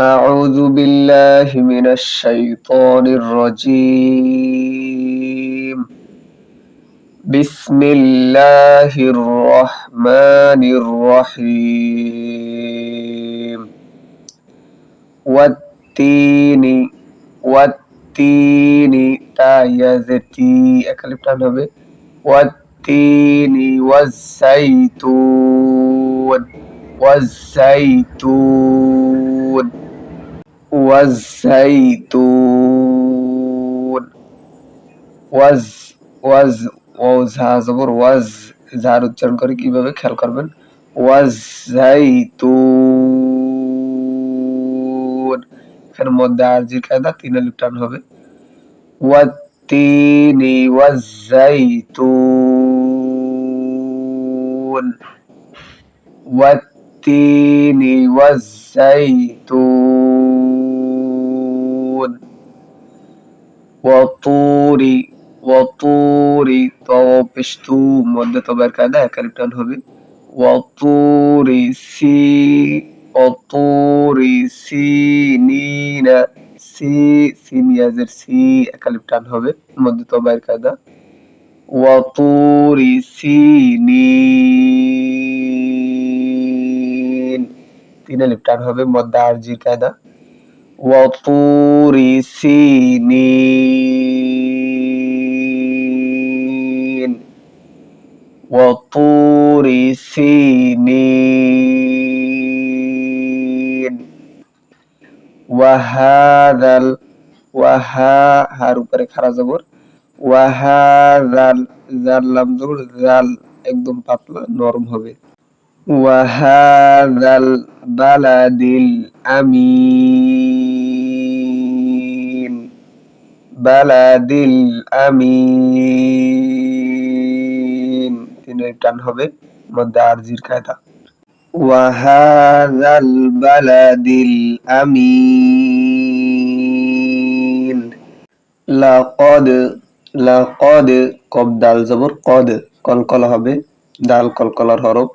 أعوذ بالله من الشيطان الرجيم. بسم الله الرحمن الرحيم. والتين والتين تايزتي أكلمت إيه، عنها والتين والزيتون والزيتون. والزيتون ওয়াজ ওয়াজ ও ঝা জবর ওয়াজ ঝার উচ্চারণ করে কিভাবে খেয়াল করবেন ওয়াজ জাইতুন এখানে মধ্যে আরজির কায়দা তিন আলিফ টান হবে ওয়াত্তিনি ওয়াজ ওয়াত্তিনি ওয়াজ ওয়াতুরি ওয়াতুরি তো পেশতু মধ্যে তবের কায়দা ক্যারেক্টার হবে ওয়াতুরি সি ওয়াতুরি সি নিনা সি সিনিয়াজের সি একালিপটান হবে মধ্যে তবের কায়দা ওয়াতুরি সিনিন তিন লিপটান হবে মধ্যে আরজির কায়দা وطور سينين وطور سينين وهذا ال وها হার উপরে খাড়া জবর ওয়াহাদাল জাল লাম জবর জাল একদম পাতলা নরম হবে বালাদিল আমিন বালাদিল আমিন তিনের টান হবে, মধ্যে আরজির কায়দা ওয়াহাদাল বালাদিল আমিন লাকদ লাকদ কব দাল জবর, কদ। কলকলা হবে। দাল কলকলার হরফ।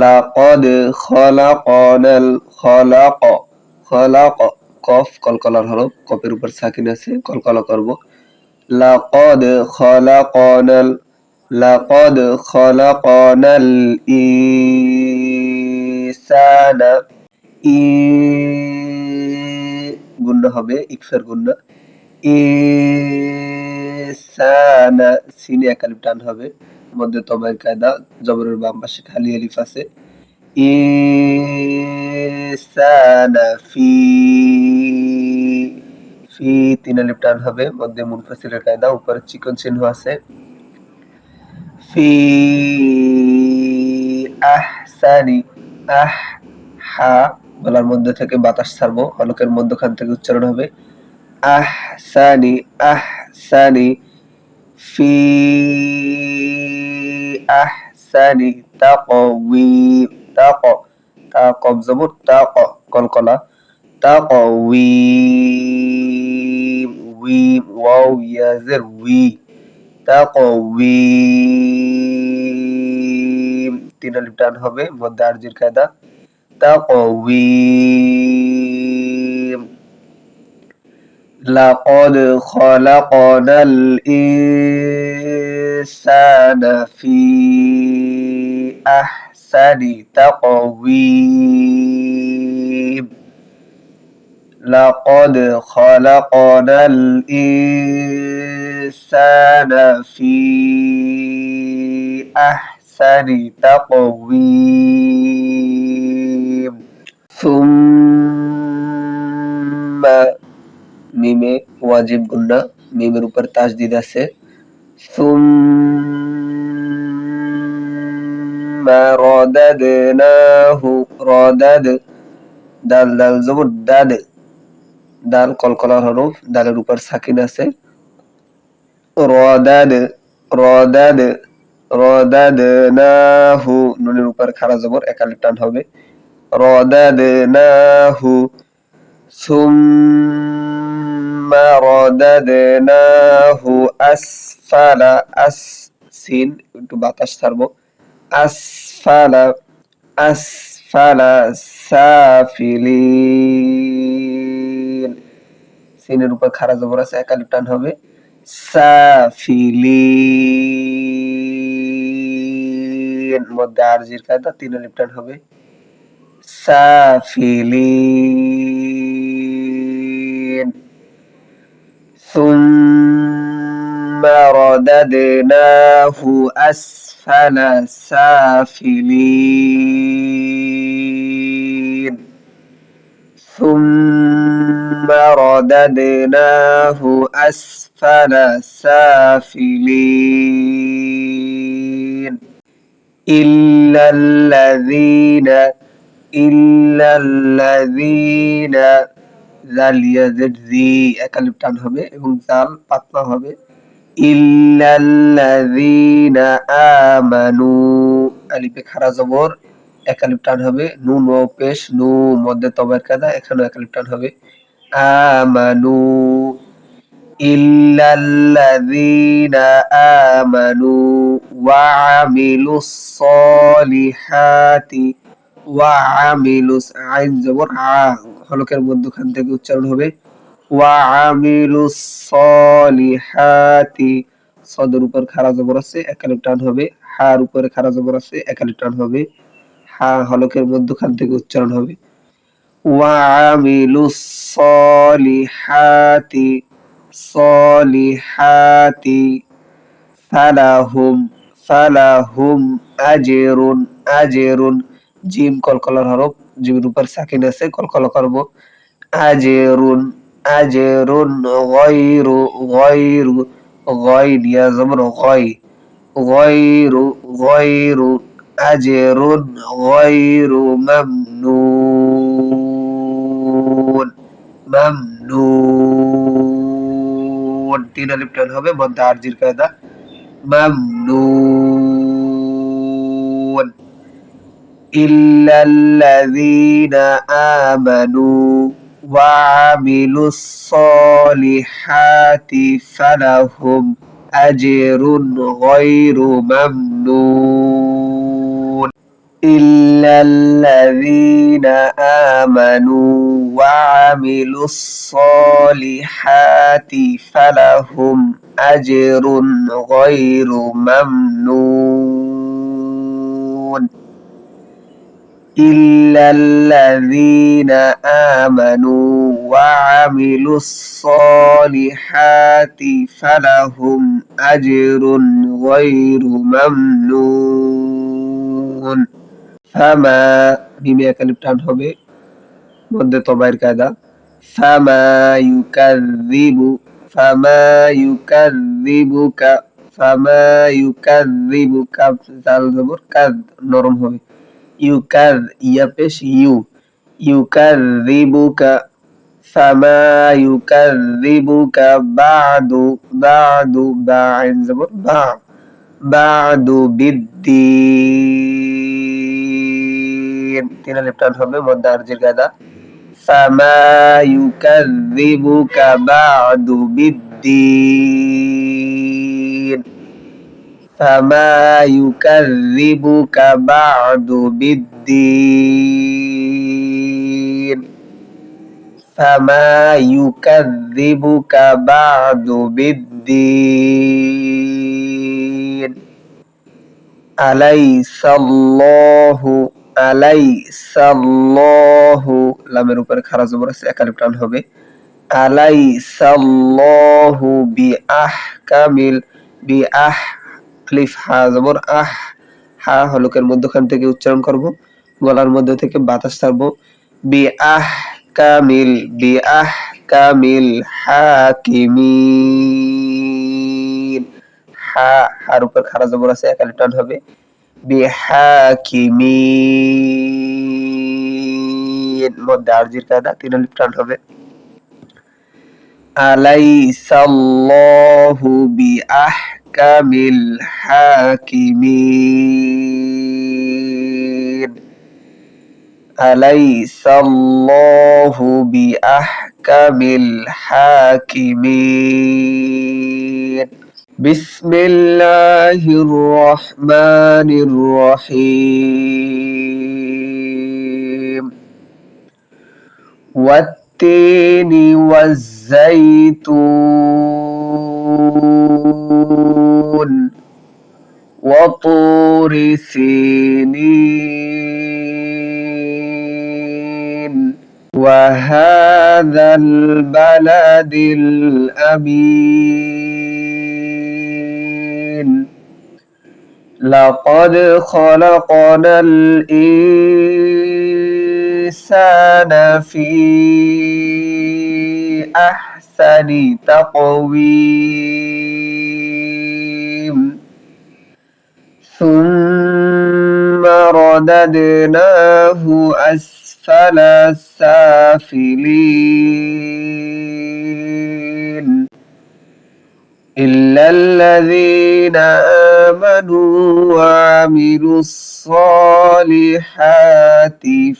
লাকদ খলাকনাল খলাক খলাক, কফ, কলকলার হরফ, কফের উপর সাকিন আছে, কলকলা করব। লাকদ খলাকনাল লাকদ খলাকনাল ইনসানা ই গুণ্য হবে, ইকফের গুণ্য। ইসানা সিনে একালিপ টান হবে। মধ্যে তবের কায়দা জবরের বাম পাশে খালি আলিফ আছে। ফি তিন আলিফ টান হবে। মধ্যে মুনফাসিলের কায়দা, উপরে চিকন চিহ্ন আছে। ফি আহ হা গলার মধ্যে থেকে বাতাস ছাড়বো। হলকের মধ্যখান থেকে উচ্চারণ হবে। আহসানি আহসানি ফি আহসানি তাকওয়িম তাক তা কব জবর তাক কলকলা তাকওয়িম উইম ওয়াও ইয়াজের উই তাকওয়িম তিন আলিফ টান হবে মধ্যে আরজির কায়দা তাকওয়িম لقد خلقنا الإنسان في أحسن تقويم. لقد خلقنا الإنسان في أحسن تقويم. ثم মিমে ওয়াজিব গুন্না মিমের উপর তাজদিদ আছে। দাল দাল জবর দাদ, দাল কলকলার আছে। রাদাদ রাদাদ, রাদাদনাহু খাড়া জবর একালিপ টান হবে। রাদাদনাহু ثم رددناه أسفل أس সিন একটু বাতাস ছাড়বো আসফালা আসফালা সাফিলিন সিনের উপর খারা জবর আছে একালিপ টান হবে সাফিলিন মধ্যে আরজির কায়দা তিন আলিপ টান হবে সাফিলিন ثم رددناه أسفل سافلين. ثم رددناه أسفل سافلين. إلا الذين إلا الذين জাল ইয়াজের জি একালিপ টান হবে এবং জাল পাতলা হবে। ইল্লাল্লাযীনা আমানু, আলিফে খারা জবর একালিপ টান হবে। নুন ও পেশ, নু মধ্যে তবের কাদা এখানেও একালিপ টান হবে। আমানু, ইল্লাল্লাযীনা আমানু, ওয়া আমিলুস সলিহাতি ওয়া আমিলুস আইন জবর আ, হলকের মধ্যখান থেকে উচ্চারণ হবে। ওয়া আমিলুস সলিহাতি, সদের উপর খারা জবর আছে একালিপ টান হবে। হার উপরে খারা জবর আছে একালিপ টান হবে। হা হলকের মধ্যখান থেকে উচ্চারণ হবে। ওয়া আমিলুস সলিহাতি সলিহাতি ফালাহুম ফালাহুম আজরুন আজরুন। জিম কলকলার হরফ জিমের উপর সাকিন আছে, কলকলা করব। আজরুন আজরুন, গায়রু গায়রু, গায় দিয়া জবর গায়। গায়রু গায়রু, আজরুন, গায়রু, মামনুন মামনুন। তিন আলিফ টান হবে, মধ্যে আরজির কায়দা, মামনুন। إلا الذين آمنوا وعملوا الصالحات فلهم أجر غير ممنون. إلا الذين آمنوا وعملوا الصالحات فلهم أجر غير ممنون. إلا الذين آمنوا وعملوا الصالحات فلهم أجر غير ممنون فما بما كلمتان هبه مدة طبير كذا فما يكذب فما يكذبك فما يكذبك زبر كذ نرم هبه নরম হবে ইউকার ইয়া পেশ ইউ ইউকাযযিবুকা ফামা ইউকাযযিবুকা বাদু বাদু বা আইন জবর বা বাদু বিদ্দিন তিন আলিফ টান হবে, মধ্যে আরজির গাদা। ফামা ইউকাযযিবুকা বাদু বিদ্দিন। فما يكذبك بعد بالدين فما يكذبك بعد بالدين أليس الله أليس الله لما نقول خرز برس أكلم تان هو أليس الله بأحكم بأحكم আলিফ হা জবর, আহ, হা হলকের মধ্যখান থেকে উচ্চারণ করব, গলার মধ্যে থেকে বাতাস ছাড়বো, বি আহ কামিল বি আহ কামিল হাকিমিন হা হার উপর খারা জবর আছে একালি টান হবে, বি হাকিমিন মধ্যে আরজির কায়দা, তিন আলিফ হবে, আলাইসাল্লাহু বিআহ أحكم الحاكمين؟ أليس الله بأحكم الحاكمين؟ بسم الله الرحمن الرحيم. والتين والزيتون. وطور سينين وهذا البلد الأمين. لقد خلقنا الإنسان في أحسن تقويم. ثم رددناه أسفل السافلين. إلا الذين آمنوا وعملوا الصالحات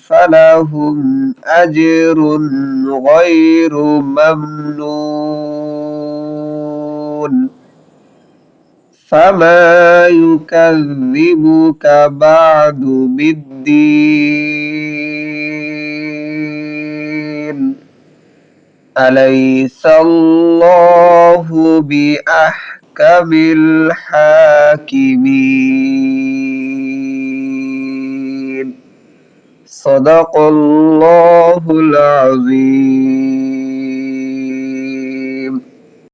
فلهم أجر غير ممنون. فما يكذبك بعد بالدين أليس الله بأحكم الحاكمين صدق الله العظيم